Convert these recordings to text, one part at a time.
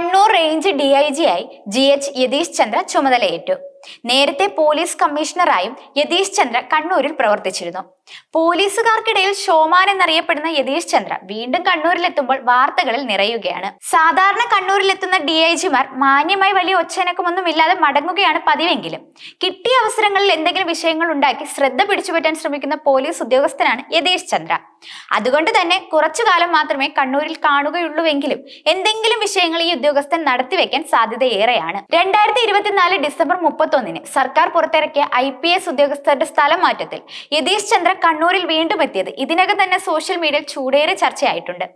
Kannur range D I G ആയി G H Yathish Chandra ചുമതലയേറ്റു. നേരത്തെ പോലീസ് കമ്മീഷണറായും യതീഷ് ചന്ദ്ര കണ്ണൂരിൽ പ്രവർത്തിച്ചിരുന്നു. പോലീസുകാർക്കിടയിൽ ഷോമാൻ എന്നറിയപ്പെടുന്ന യതീഷ് ചന്ദ്ര വീണ്ടും കണ്ണൂരിലെത്തുമ്പോൾ വാർത്തകളിൽ നിറയുകയാണ്. സാധാരണ കണ്ണൂരിലെത്തുന്ന ഡി ഐ ജിമാർ മാന്യമായി വലിയ ഒച്ചനക്കമൊന്നും ഇല്ലാതെ മടങ്ങുകയാണ് പതിവെങ്കിലും. കിട്ടിയ അവസരങ്ങളിൽ എന്തെങ്കിലും വിഷയങ്ങൾ ഉണ്ടാക്കി ശ്രദ്ധ പിടിച്ചുപറ്റാൻ ശ്രമിക്കുന്ന പോലീസ് ഉദ്യോഗസ്ഥനാണ് യതീഷ് ചന്ദ്ര. അതുകൊണ്ട് തന്നെ കുറച്ചു കാലം മാത്രമേ കണ്ണൂരിൽ കാണുകയുള്ളൂവെങ്കിലും എന്തെങ്കിലും വിഷയങ്ങൾ ഈ ഉദ്യോഗസ്ഥൻ നടത്തിവെക്കാൻ സാധ്യതയേറെയാണ്. രണ്ടായിരത്തി ഇരുപത്തിനാല് ഡിസംബർ മുപ്പത്തൊന്നിന് സർക്കാർ പുറത്തിറക്കിയ ഐ പി എസ് ഉദ്യോഗസ്ഥരുടെ സ്ഥലം മാറ്റത്തിൽ യതീഷ് ചന്ദ്ര കണ്ണൂരിൽ വീണ്ടും എത്തിയത് ഇതിനകം തന്നെ സോഷ്യൽ മീഡിയയിൽ ചൂടേറെ ചർച്ചയായിട്ടുണ്ട്.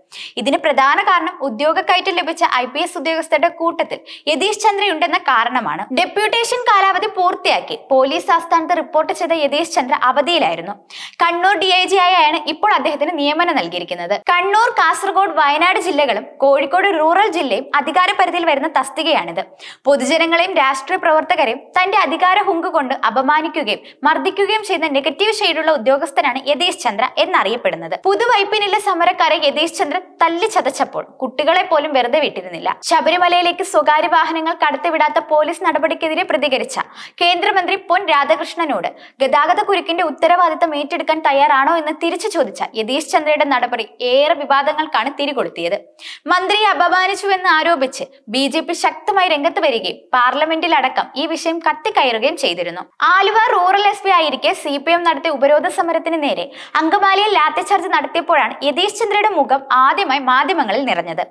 ഇതിന് പ്രധാന കാരണം ഉദ്യോഗ കയറ്റം ലഭിച്ച ഐ പി എസ് ഉദ്യോഗസ്ഥരുടെ കൂട്ടത്തിൽ യതീഷ് ചന്ദ്രയുണ്ടെന്ന കാരണമാണ്. ഡെപ്യൂട്ടേഷൻ കാലാവധി പൂർത്തിയാക്കി പോലീസ് ആസ്ഥാനത്ത് റിപ്പോർട്ട് ചെയ്ത യതീഷ് ചന്ദ്ര അവധിയിലായിരുന്നു. കണ്ണൂർ ഡി ഐ ജി ആയാണ് ഇപ്പോൾ അദ്ദേഹത്തിന് നിയമനം നൽകിയിരിക്കുന്നത്. കണ്ണൂർ കാസർഗോഡ് വയനാട് ജില്ലകളും കോഴിക്കോട് റൂറൽ ജില്ലയും അധികാര വരുന്ന തസ്തികയാണിത്. പൊതുജനങ്ങളെയും രാഷ്ട്രീയ പ്രവർത്തകരെയും തന്റെ അധികാര ഹുങ്ക് കൊണ്ട് അപമാനിക്കുകയും മർദ്ദിക്കുകയും ചെയ്യുന്ന നെഗറ്റീവ് ഷെയ്ഡുള്ള ഉദ്യോഗസ്ഥനാണ് യതീഷ് ചന്ദ്ര എന്നറിയപ്പെടുന്നത്. പുതുവൈപ്പിനിലെ സമരക്കാരെ യതീഷ് ചന്ദ്ര തല്ലി ചതച്ചപ്പോൾ കുട്ടികളെ പോലും വെറുതെ വിട്ടിരുന്നില്ല. ശബരിമലയിലേക്ക് സ്വകാര്യ വാഹനങ്ങൾ കടത്തിവിടാത്ത പോലീസ് നടപടിക്കെതിരെ പ്രതികരിച്ച കേന്ദ്രമന്ത്രി പൊൻ രാധാകൃഷ്ണനോട് ഗതാഗത കുരുക്കിന്റെ ഉത്തരവാദിത്തം ഏറ്റെടുക്കാൻ തയ്യാറാണോ എന്ന് തിരിച്ചു ചോദിച്ച യതീഷ് ചന്ദ്രയുടെ നടപടി ഏറെ വിവാദങ്ങൾക്കാണ് തിരികൊളുത്തിയത്. മന്ത്രിയെ അപമാനിച്ചുവെന്ന് ആരോപിച്ച് ബി ജെ പി ശക്തമായി രംഗത്ത് വരികയും പാർലമെന്റിലടക്കം ഈ വിഷയം കത്തിക്കയറുകയും ചെയ്തിരുന്നു. ആലുവ റൂറൽ എസ് പി ആയിരിക്കെ സി പി എം നടത്തിയ ഉപരോധ സമരത്തിന് നേരെ അങ്കമാലിയിൽ ലാത്തിച്ചാർജ് നടത്തിയപ്പോഴാണ് യതീഷ് ചന്ദ്രയുടെ മുഖം ആദ്യമായി മാധ്യമങ്ങളിൽ നിറഞ്ഞത്.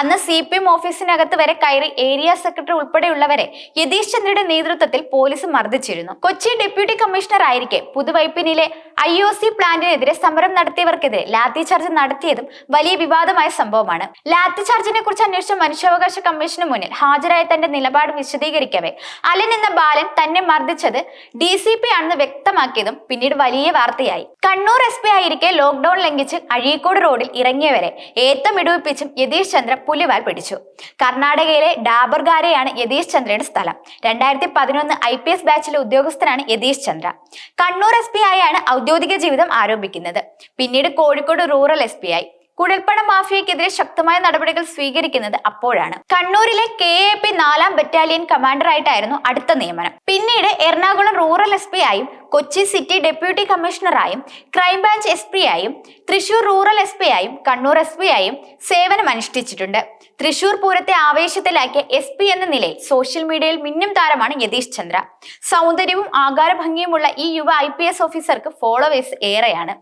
അന്ന് സി പി എം ഓഫീസിനകത്ത് വരെ കയറി ഏരിയ സെക്രട്ടറി ഉൾപ്പെടെയുള്ളവരെ യതീഷ് ചന്ദ്രയുടെ നേതൃത്വത്തിൽ പോലീസ് മർദ്ദിച്ചിരുന്നു. കൊച്ചി ഡെപ്യൂട്ടി കമ്മീഷണർ ആയിരിക്കെ പുതുവൈപ്പിനിലെ ഐ ഒ സി പ്ലാന്റിനെതിരെ സമരം നടത്തിയവർക്കെതിരെ ലാത്തി ചാർജ് നടത്തിയതും വലിയ വിവാദമായ സംഭവമാണ്. ലാത്തി ചാർജിനെ കുറിച്ച് അന്വേഷിച്ച മനുഷ്യാവകാശ കമ്മീഷന് മുന്നിൽ ഹാജരായ തന്റെ നിലപാട് വിശദീകരിക്കവേ. അലൻ എന്ന ബാലൻ തന്നെ മർദ്ദിച്ചത് ഡി സി പി ആണെന്ന് വ്യക്തമാക്കിയതും പിന്നീട് വലിയ വാർത്തയായി. കണ്ണൂർ എസ് പി ആയിരിക്കെ ലോക്ക്ഡൌൺ ലംഘിച്ച് അഴീക്കോട് റോഡിൽ ഇറങ്ങിയവരെ ഏത്തം ഇടുവിപ്പിച്ചും യതീഷ് ചന്ദ്ര പുലിവാൽ പിടിച്ചു. കർണാടകയിലെ ഡാബർഗാരയാണ് യതീഷ് ചന്ദ്രയുടെ സ്ഥലം. രണ്ടായിരത്തി പതിനൊന്ന് ഐ പി എസ് ബാച്ചിലെ ഉദ്യോഗസ്ഥനാണ് യതീഷ് ചന്ദ്ര. കണ്ണൂർ എസ് പി ആയാണ് ഔദ്യോഗിക ജീവിതം ആരംഭിക്കുന്നത്. പിന്നീട് കോഴിക്കോട് റൂറൽ എസ് പി ആയി. കുഴൽപ്പണ മാഫിയക്കെതിരെ ശക്തമായ നടപടികൾ സ്വീകരിക്കുന്നത് അപ്പോഴാണ്. കണ്ണൂരിലെ കെ എ പി നാലാം ബറ്റാലിയൻ കമാൻഡറായിട്ടായിരുന്നു അടുത്ത നിയമനം. പിന്നീട് എറണാകുളം റൂറൽ എസ് പി ആയും കൊച്ചി സിറ്റി ഡെപ്യൂട്ടി കമ്മീഷണറായും ക്രൈംബ്രാഞ്ച് എസ് പി ആയും തൃശൂർ റൂറൽ എസ് പി ആയും കണ്ണൂർ എസ് പി ആയും സേവനം അനുഷ്ഠിച്ചിട്ടുണ്ട്. തൃശൂർ പൂരത്തെ ആവേശത്തിലാക്കിയ എസ് പി എന്ന നിലയിൽ സോഷ്യൽ മീഡിയയിൽ മിന്നും താരമാണ് യതീഷ് ചന്ദ്ര. സൗന്ദര്യവും ആകാരഭംഗിയുമുള്ള ഈ യുവ ഐ ഓഫീസർക്ക് ഫോളോവേഴ്സ് ഏറെയാണ്.